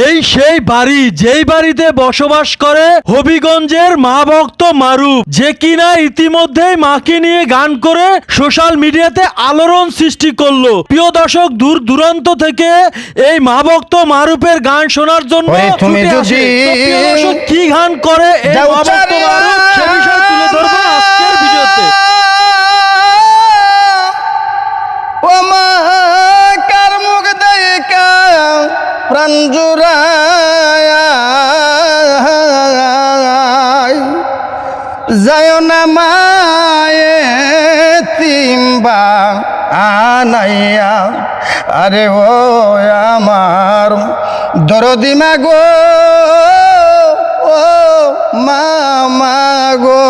এই সেই বাড়ি যেই বাড়িতে বসবাস করে হবিগঞ্জের মা ভক্ত মারুফ যে কিনা ইতিমধ্যেই মাকে নিয়ে গান করে সোশ্যাল মিডিয়াতে আলোড়ন সৃষ্টি করল। প্রিয় দর্শক দূর দূরান্ত থেকে এই মা ভক্ত মারুফের গান শোনার জন্য কি গান করে এই যাও মা ভক্ত মারুফ সে বিষয়ে তুলে ধরবো আজকের ভিডিওতে। ও মা কার মুখ দেখা প্রাণ না মায়ে তিম্বা আনাইয়া। আরে ও আমার দরদি মাগো, ও মামা গো।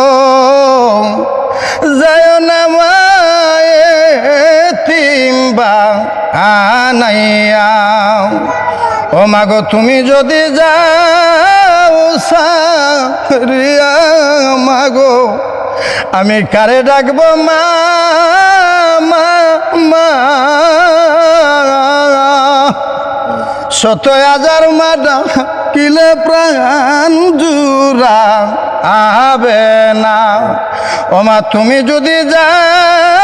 যায় না মায়ে তিম্বা আনাইয়া। ও মাগো, তুমি যদি যাও সারিয়া, মাগো, আমি কারে ডাকবো? মা মা শত হাজার মাডা কিলে প্রাণ জুরা আবে না। ও মা তুমি যদি যাও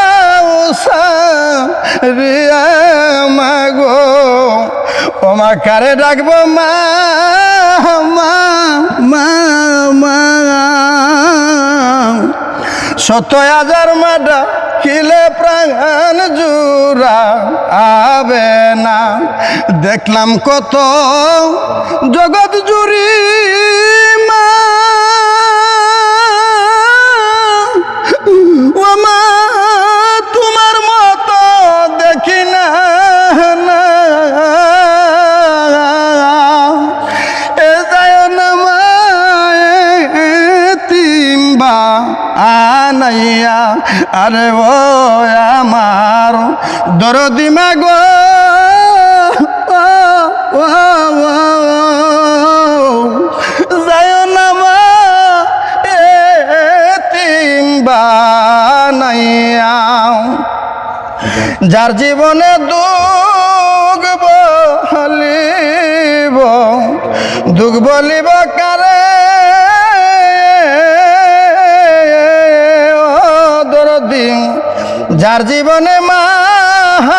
মাগো, ও মা কারে ডাকবো? মা মা শত হাজার মাডা কিলে প্রাণ জুরা আবে না। দেখলাম কত জগৎ জুড়ি মা। আনাইয়া আরে ও আমার, দরদি মাগো যায় না এ যার জীবনে দুঃখ বলিব দুঃখ বলিব কারে? যার জীবনে মারাইল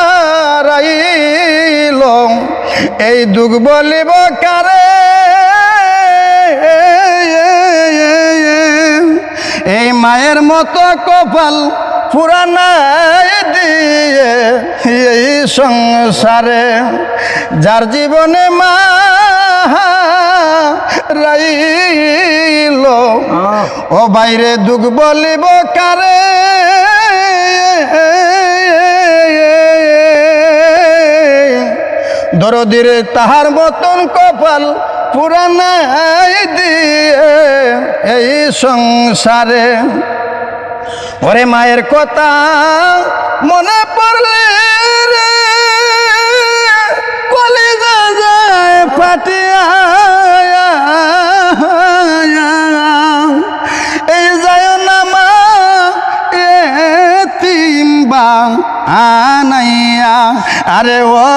এই দুঃখ বলিব কারে? এই মায়ের মতো কপাল পুরানাই দিয়ে এই সংসারে যার জীবনে মা রাইল ও বাইরে দুঃখ বলিব কারে? দরদিরে তাহার মতন কপাল পুরানাই দিয়ে এই সংসারে। ওরে মায়ের কথা মনে আনাইয়া। আরে ও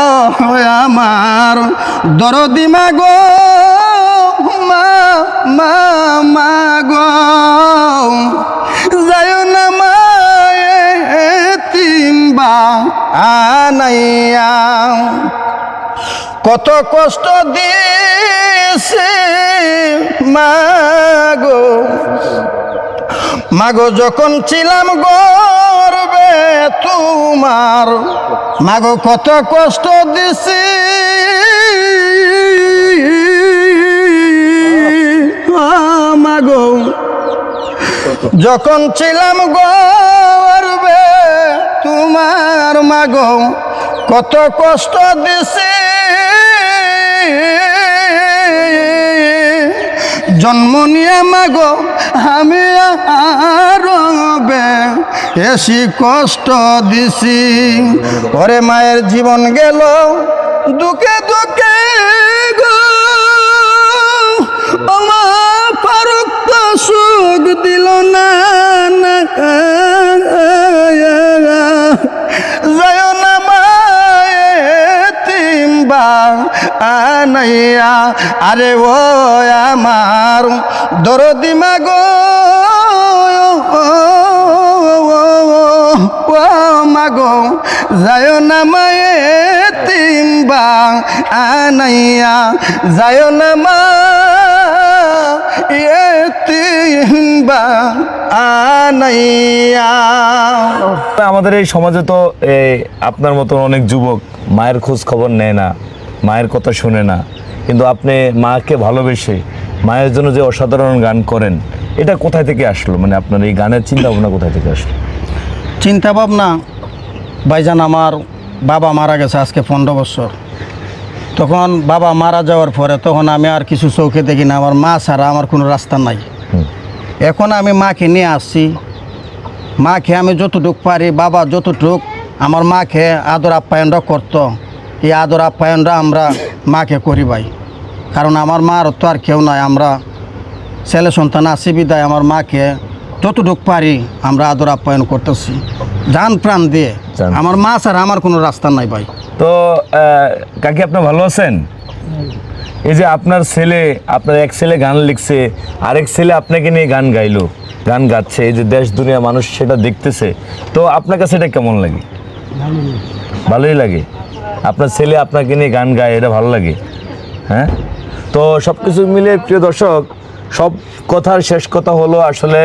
আমার দরদি মাগো, মা মা গো। যায় না মায়ে তিম্বা আনাইয়া। কত কষ্ট দিয়েছে মাগো। মাগো যখন ছিলাম গর্বে তোমার। মাগো কত কষ্ট দিছি। মাগো যখন ছিলাম গর্বে তোমার মাগো কত কষ্ট দিছি। জন্ম নিয়ে মাগো, আমি আরবে এসি কষ্ট দিছি। ওরে মায়ের জীবন গেল দুঃখে দুঃখে গো। ফারুক তো সুখ দিল না। না যায় না মায়ে তিম্বা আনাইয়া আরে ও আমার, দরদি মাগো। ও মাগো যায় না মায়ে তিনবা আনাইয়া। যায় না মা এ তিনবা আনাইয়া। আমাদের এই সমাজে তো আপনার মতন অনেক যুবক মায়ের খোঁজ খবর নেয় না। মায়ের কথা শুনে না। কিন্তু আপনি মাকে ভালোবেসে মায়ের জন্য যে অসাধারণ গান করেন এটা কোথায় থেকে আসলো? মানে আপনার এই গানের চিন্তা ভাবনা কোথায় থেকে আসলো? চিন্তা ভাবনা ভাইজান আমার বাবা মারা গেছে আজকে পনেরো বছর। তখন বাবা মারা যাওয়ার পরে তখন আমি আর কিছু চৌকে দেখি না আমার মা ছাড়া আমার কোনো রাস্তা নাই। এখন আমি মাকে নিয়ে আসছি। মাকে আমি যতটুক পারি বাবা যতটুক আমার মাকে আদর আপ্যায়নটা করতো। এই আদর আপ্যায়নটা আমরা মাকে করি ভাই। কারণ আমার মার তো আর কেউ নাই আমরা ছেলে সন্তান আছি বিদায় আমার মাকে যতটুক পারি আমরা আদর আপ্যায়ন করতেছি। জান প্রাণ দিয়ে। আমার মা ছাড়া আমার কোনো রাস্তা নাই ভাই। তো কাকি আপনি ভালো আছেন? এই যে আপনার ছেলে আপনার এক ছেলে গান লিখছে আরেক ছেলে আপনাকে নিয়ে গান গাইলো গান গাচ্ছে এই যে দেশ দুনিয়া মানুষ সেটা দেখতেছে তো আপনার কাছে এটা কেমন লাগে। ভালোই লাগে? আপনার ছেলে আপনাকে নিয়ে গান গায়, এটা ভালো লাগে। হ্যাঁ? তো সব কিছু মিলে, প্রিয় দর্শক, সব কথার শেষ কথা হলো আসলে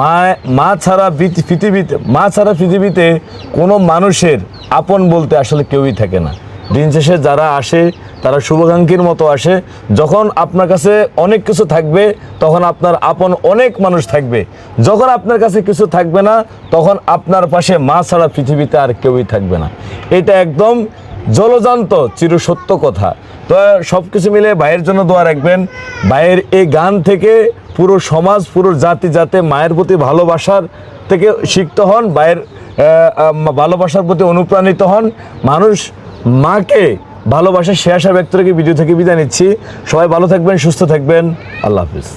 মা মা ছাড়া পৃথিবীতে, মা ছাড়া পৃথিবীতে কোনো মানুষের আপন বলতে আসলে কেউই থাকে না। দিন শেষে যারা আসে, তারা শুভাকাঙ্ক্ষীর মতো আসে। যখন আপনার কাছে অনেক কিছু থাকবে, তখন আপনার আপন অনেক মানুষ থাকবে। যখন আপনার কাছে কিছু থাকবে না, তখন আপনার পাশে মা ছাড়া পৃথিবীতে আর কেউই থাকবে না। এটা একদম জলজান্ত চিরসত্য কথা। তো সব কিছু মিলে ভাইয়ের জন্য দোয়া রাখবেন। ভাইয়ের এই গান থেকে পুরো সমাজ, পুরো জাতি যাতে মায়ের প্রতি ভালোবাসার থেকে শিখতে হন, ভাইয়ের ভালোবাসার প্রতি অনুপ্রাণিত হন। মানুষ মাকে ভালোবাসা, সে আশা ব্যক্ত ভিডিও থেকে বিদায় নিচ্ছি। সবাই ভালো থাকবেন, সুস্থ থাকবেন। আল্লাহ হাফিজ।